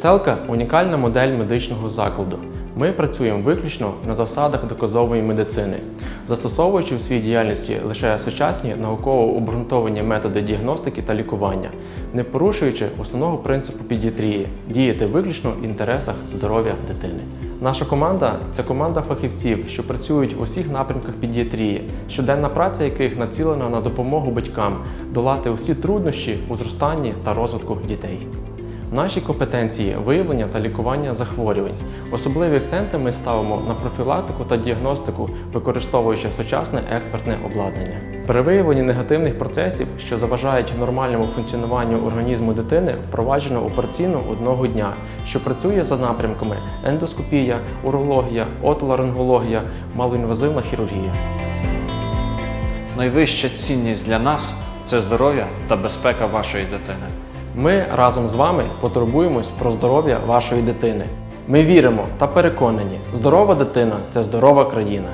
Веселка унікальна модель медичного закладу. Ми працюємо виключно на засадах доказової медицини, застосовуючи в своїй діяльності лише сучасні науково обґрунтовані методи діагностики та лікування, не порушуючи основного принципу педіатрії діяти виключно в інтересах здоров'я дитини. Наша команда це команда фахівців, що працюють у всіх напрямках педіатрії, щоденна праця яких націлена на допомогу батькам долати усі труднощі у зростанні та розвитку дітей. Наші компетенції виявлення та лікування захворювань. Особливі акценти ми ставимо на профілактику та діагностику, використовуючи сучасне експертне обладнання. При виявленні негативних процесів, що заважають нормальному функціонуванню організму дитини, впроваджено операційну одного дня, що працює за напрямками ендоскопія, урологія, отоларингологія, малоінвазивна хірургія. Найвища цінність для нас це здоров'я та безпека вашої дитини. Ми разом з вами потурбуємось про здоров'я вашої дитини. Ми віримо та переконані, здорова дитина це здорова країна.